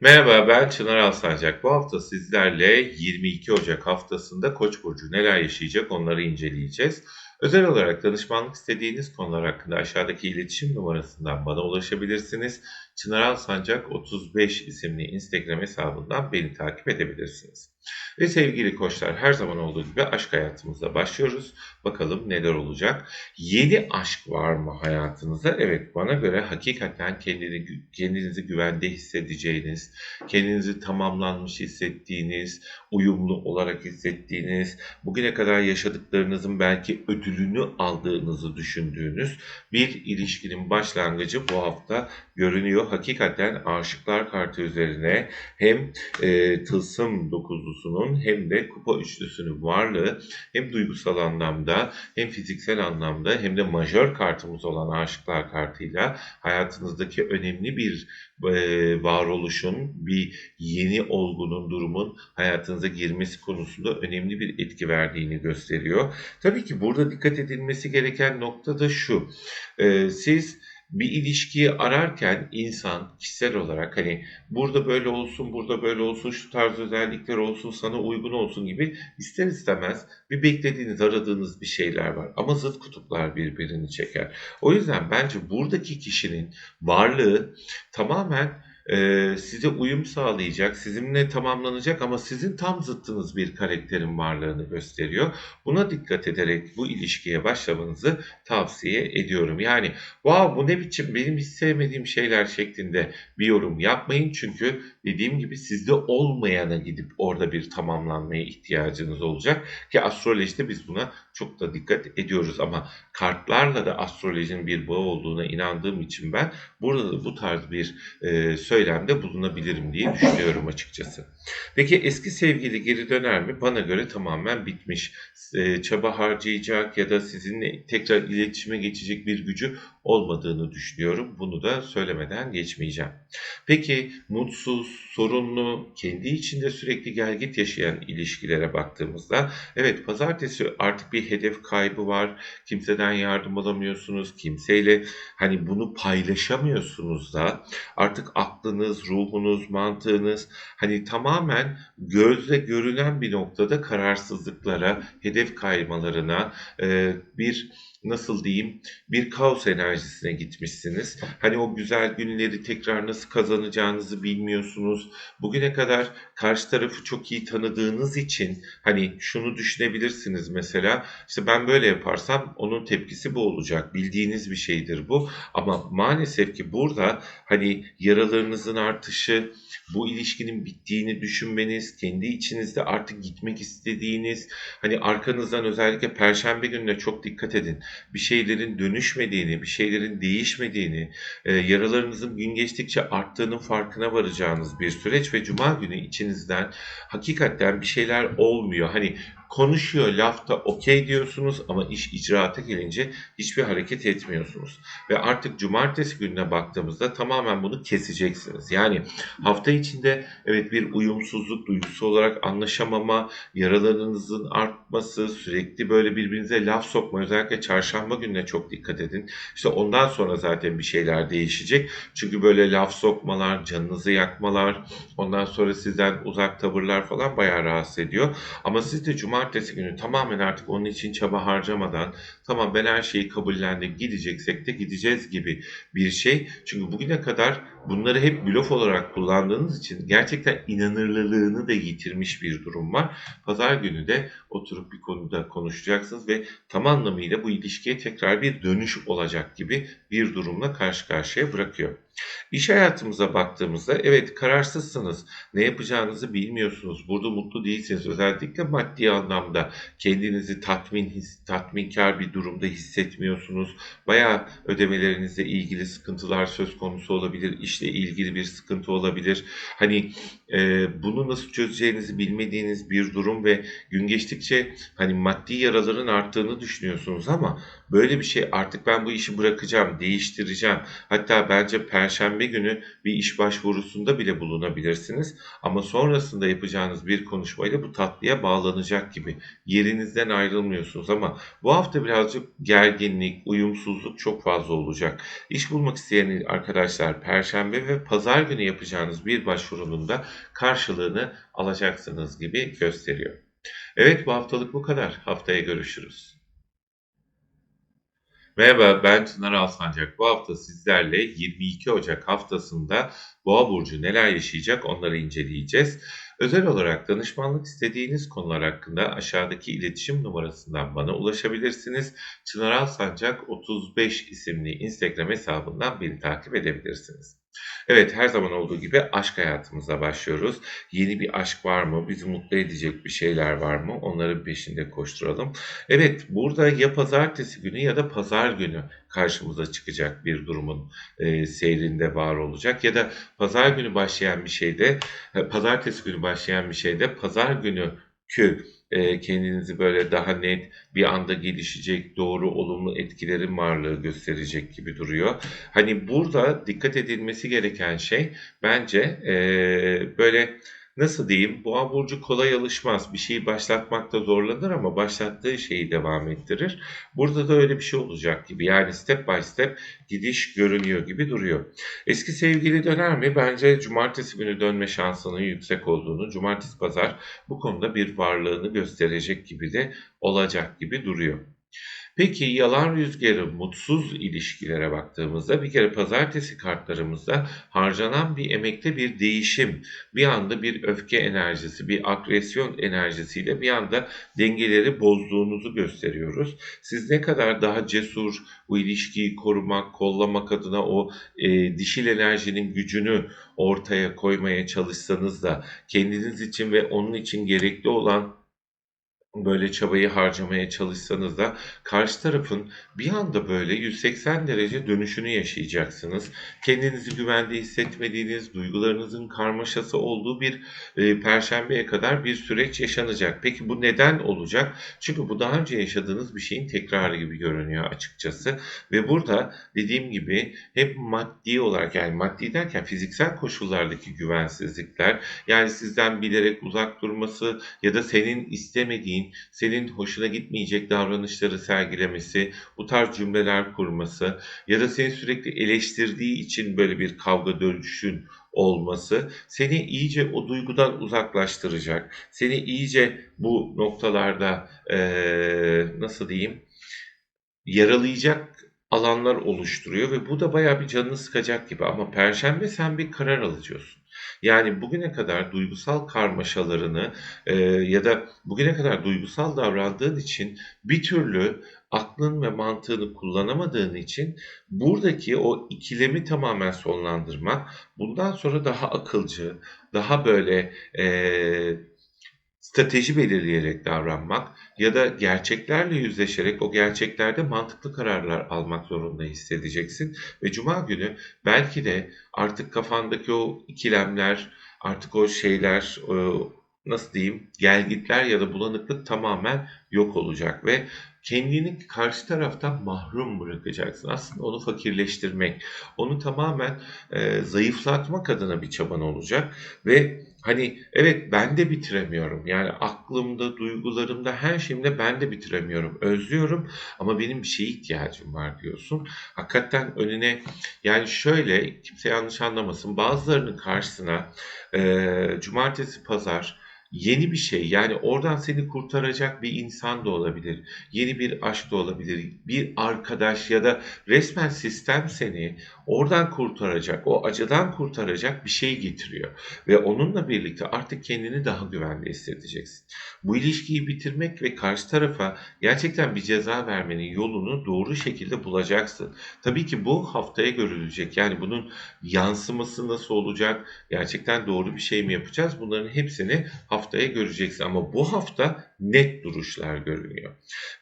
Merhaba ben Çınar Alsancak. Bu hafta sizlerle 22 Ocak haftasında Koç burcu neler yaşayacak onları inceleyeceğiz. Özel olarak danışmanlık istediğiniz konular hakkında aşağıdaki iletişim numarasından bana ulaşabilirsiniz. Çınar Alsancak 35 isimli Instagram hesabından beni takip edebilirsiniz. Ve sevgili koçlar her zaman olduğu gibi aşk hayatımızda başlıyoruz. Bakalım neler olacak. Yeni aşk var mı hayatınızda? Evet bana göre hakikaten kendini, kendinizi güvende hissedeceğiniz, kendinizi tamamlanmış hissettiğiniz, uyumlu olarak hissettiğiniz, bugüne kadar yaşadıklarınızın belki ödülünü aldığınızı düşündüğünüz bir ilişkinin başlangıcı bu hafta görünüyor. Hakikaten aşıklar kartı üzerine hem e, tılsım dokuzlusunun hem de kupa üçlüsünün varlığı hem duygusal anlamda hem fiziksel anlamda hem de majör kartımız olan aşıklar kartıyla hayatınızdaki önemli bir e, varoluşun, bir yeni olgunun, durumun hayatınıza girmesi konusunda önemli bir etki verdiğini gösteriyor. Tabii ki burada dikkat edilmesi gereken nokta da şu. E, siz bir ilişkiyi ararken insan kişisel olarak hani burada böyle olsun, burada böyle olsun, şu tarz özellikler olsun, sana uygun olsun gibi ister istemez bir beklediğiniz, aradığınız bir şeyler var. Ama zıt kutuplar birbirini çeker. O yüzden bence buradaki kişinin varlığı tamamen e, size uyum sağlayacak, sizinle tamamlanacak ama sizin tam zıttınız bir karakterin varlığını gösteriyor. Buna dikkat ederek bu ilişkiye başlamanızı tavsiye ediyorum. Yani wow bu ne biçim benim hiç sevmediğim şeyler şeklinde bir yorum yapmayın. Çünkü dediğim gibi sizde olmayana gidip orada bir tamamlanmaya ihtiyacınız olacak. Ki astrolojide biz buna çok da dikkat ediyoruz ama kartlarla da astrolojinin bir bağı olduğuna inandığım için ben burada da bu tarz bir e, söylemde bulunabilirim diye düşünüyorum açıkçası. Peki eski sevgili geri döner mi? Bana göre tamamen bitmiş. E, çaba harcayacak ya da sizinle tekrar iletişime geçecek bir gücü olmadığını düşünüyorum. Bunu da söylemeden geçmeyeceğim. Peki mutsuz, sorunlu, kendi içinde sürekli gelgit yaşayan ilişkilere baktığımızda evet pazartesi artık bir hedef kaybı var. Kimseden yardım alamıyorsunuz. Kimseyle hani bunu paylaşamıyorsunuz da artık aklınız, ruhunuz, mantığınız hani tamamen gözle görülen bir noktada kararsızlıklara, hedef kaymalarına bir nasıl diyeyim bir kaos enerjisine gitmişsiniz. Hani o güzel günleri tekrar nasıl kazanacağınızı bilmiyorsunuz. Bugüne kadar karşı tarafı çok iyi tanıdığınız için hani şunu düşünebilirsiniz mesela işte ben böyle yaparsam onun tepkisi bu olacak. Bildiğiniz bir şeydir bu. Ama maalesef ki burada hani yaralarınızın artışı, bu ilişkinin bittiğini düşünmeniz, kendi içinizde artık gitmek istediğiniz, hani arkanızdan özellikle perşembe gününe çok dikkat edin bir şeylerin dönüşmediğini, bir şeylerin değişmediğini, e, yaralarınızın gün geçtikçe arttığının farkına varacağınız bir süreç ve cuma günü içinizden hakikaten bir şeyler olmuyor. Hani konuşuyor lafta okey diyorsunuz ama iş icraata gelince hiçbir hareket etmiyorsunuz. Ve artık cumartesi gününe baktığımızda tamamen bunu keseceksiniz. Yani hafta içinde evet bir uyumsuzluk duygusu olarak anlaşamama, yaralarınızın artması, sürekli böyle birbirinize laf sokma özellikle çarşamba gününe çok dikkat edin. İşte ondan sonra zaten bir şeyler değişecek. Çünkü böyle laf sokmalar, canınızı yakmalar, ondan sonra sizden uzak tavırlar falan bayağı rahatsız ediyor. Ama siz de cumartesi cumartesi günü tamamen artık onun için çaba harcamadan tamam ben her şeyi kabullendim gideceksek de gideceğiz gibi bir şey. Çünkü bugüne kadar bunları hep blöf olarak kullandığınız için gerçekten inanırlılığını da yitirmiş bir durum var. Pazar günü de oturup bir konuda konuşacaksınız ve tam anlamıyla bu ilişkiye tekrar bir dönüş olacak gibi bir durumla karşı karşıya bırakıyor. İş hayatımıza baktığımızda evet kararsızsınız. Ne yapacağınızı bilmiyorsunuz. Burada mutlu değilsiniz. Özellikle maddi anlamda kendinizi tatmin tatminkar bir durumda hissetmiyorsunuz. Bayağı ödemelerinizle ilgili sıkıntılar söz konusu olabilir. İşle ilgili bir sıkıntı olabilir. Hani e, bunu nasıl çözeceğinizi bilmediğiniz bir durum ve gün geçtikçe hani maddi yaraların arttığını düşünüyorsunuz ama böyle bir şey artık ben bu işi bırakacağım, değiştireceğim. Hatta bence perşembe günü bir iş başvurusunda bile bulunabilirsiniz. Ama sonrasında yapacağınız bir konuşmayla bu tatlıya bağlanacak gibi. Yerinizden ayrılmıyorsunuz ama bu hafta birazcık gerginlik, uyumsuzluk çok fazla olacak. İş bulmak isteyen arkadaşlar perşembe ve pazar günü yapacağınız bir başvurunun da karşılığını alacaksınız gibi gösteriyor. Evet bu haftalık bu kadar. Haftaya görüşürüz. Merhaba ben Çınar Alsancak. Bu hafta sizlerle 22 Ocak haftasında Boğa Burcu neler yaşayacak onları inceleyeceğiz. Özel olarak danışmanlık istediğiniz konular hakkında aşağıdaki iletişim numarasından bana ulaşabilirsiniz. Çınar Alsancak 35 isimli Instagram hesabından beni takip edebilirsiniz. Evet her zaman olduğu gibi aşk hayatımıza başlıyoruz. Yeni bir aşk var mı? Bizi mutlu edecek bir şeyler var mı? Onların peşinde koşturalım. Evet burada ya pazartesi günü ya da pazar günü karşımıza çıkacak bir durumun e, seyrinde var olacak. Ya da pazar günü başlayan bir şeyde, e, pazartesi günü başlayan bir şeyde pazar günü kü e, kendinizi böyle daha net bir anda gelişecek doğru olumlu etkilerin varlığı gösterecek gibi duruyor. Hani burada dikkat edilmesi gereken şey bence e, böyle nasıl diyeyim boğa burcu kolay alışmaz. Bir şeyi başlatmakta zorlanır ama başlattığı şeyi devam ettirir. Burada da öyle bir şey olacak gibi. Yani step by step gidiş görünüyor gibi duruyor. Eski sevgili döner mi? Bence cumartesi günü dönme şansının yüksek olduğunu, cumartesi pazar bu konuda bir varlığını gösterecek gibi de olacak gibi duruyor. Peki yalan rüzgarı mutsuz ilişkilere baktığımızda bir kere pazartesi kartlarımızda harcanan bir emekte bir değişim, bir anda bir öfke enerjisi, bir agresyon enerjisiyle bir anda dengeleri bozduğunuzu gösteriyoruz. Siz ne kadar daha cesur bu ilişkiyi korumak, kollamak adına o e, dişil enerjinin gücünü ortaya koymaya çalışsanız da kendiniz için ve onun için gerekli olan böyle çabayı harcamaya çalışsanız da karşı tarafın bir anda böyle 180 derece dönüşünü yaşayacaksınız. Kendinizi güvende hissetmediğiniz, duygularınızın karmaşası olduğu bir e, perşembeye kadar bir süreç yaşanacak. Peki bu neden olacak? Çünkü bu daha önce yaşadığınız bir şeyin tekrarı gibi görünüyor açıkçası. Ve burada dediğim gibi hep maddi olarak yani maddi derken fiziksel koşullardaki güvensizlikler yani sizden bilerek uzak durması ya da senin istemediğin senin hoşuna gitmeyecek davranışları sergilemesi, bu tarz cümleler kurması ya da seni sürekli eleştirdiği için böyle bir kavga dönüşün olması seni iyice o duygudan uzaklaştıracak. Seni iyice bu noktalarda ee, nasıl diyeyim yaralayacak alanlar oluşturuyor ve bu da baya bir canını sıkacak gibi ama perşembe sen bir karar alacaksın. Yani bugüne kadar duygusal karmaşalarını e, ya da bugüne kadar duygusal davrandığın için bir türlü aklın ve mantığını kullanamadığın için buradaki o ikilemi tamamen sonlandırmak, bundan sonra daha akılcı, daha böyle e, strateji belirleyerek davranmak ya da gerçeklerle yüzleşerek o gerçeklerde mantıklı kararlar almak zorunda hissedeceksin. Ve cuma günü belki de artık kafandaki o ikilemler, artık o şeyler, nasıl diyeyim, gelgitler ya da bulanıklık tamamen yok olacak ve kendini karşı taraftan mahrum bırakacaksın. Aslında onu fakirleştirmek, onu tamamen e, zayıflatmak adına bir çaban olacak ve hani evet ben de bitiremiyorum. Yani aklımda, duygularımda, her şeyimde ben de bitiremiyorum. Özlüyorum ama benim bir şeye ihtiyacım var diyorsun. Hakikaten önüne yani şöyle kimse yanlış anlamasın bazılarının karşısına e, cumartesi, pazar yeni bir şey yani oradan seni kurtaracak bir insan da olabilir. Yeni bir aşk da olabilir. Bir arkadaş ya da resmen sistem seni oradan kurtaracak, o acıdan kurtaracak bir şey getiriyor. Ve onunla birlikte artık kendini daha güvende hissedeceksin. Bu ilişkiyi bitirmek ve karşı tarafa gerçekten bir ceza vermenin yolunu doğru şekilde bulacaksın. Tabii ki bu haftaya görülecek. Yani bunun yansıması nasıl olacak? Gerçekten doğru bir şey mi yapacağız? Bunların hepsini haftaya haftaya göreceksin. Ama bu hafta net duruşlar görünüyor.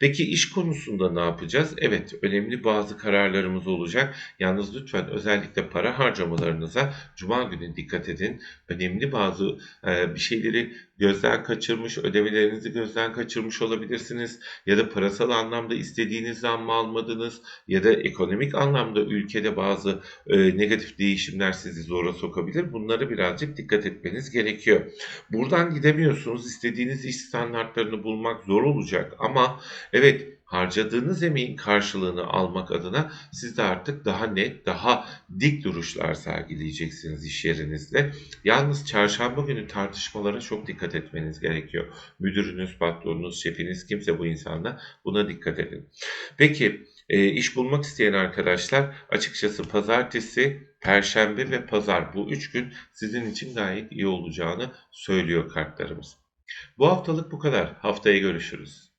Peki iş konusunda ne yapacağız? Evet, önemli bazı kararlarımız olacak. Yalnız lütfen özellikle para harcamalarınıza cuma günü dikkat edin. Önemli bazı e, bir şeyleri gözden kaçırmış, ödemelerinizi gözden kaçırmış olabilirsiniz ya da parasal anlamda istediğiniz zammı almadınız ya da ekonomik anlamda ülkede bazı e, negatif değişimler sizi zora sokabilir. Bunlara birazcık dikkat etmeniz gerekiyor. Buradan gidemiyorsunuz. İstediğiniz iş standartlarını bulmak zor olacak ama evet harcadığınız emeğin karşılığını almak adına siz de artık daha net, daha dik duruşlar sergileyeceksiniz iş yerinizde. Yalnız çarşamba günü tartışmalara çok dikkat etmeniz gerekiyor. Müdürünüz, patronunuz, şefiniz kimse bu insanla buna dikkat edin. Peki e, iş bulmak isteyen arkadaşlar açıkçası pazartesi, perşembe ve pazar bu üç gün sizin için gayet iyi olacağını söylüyor kartlarımız. Bu haftalık bu kadar. Haftaya görüşürüz.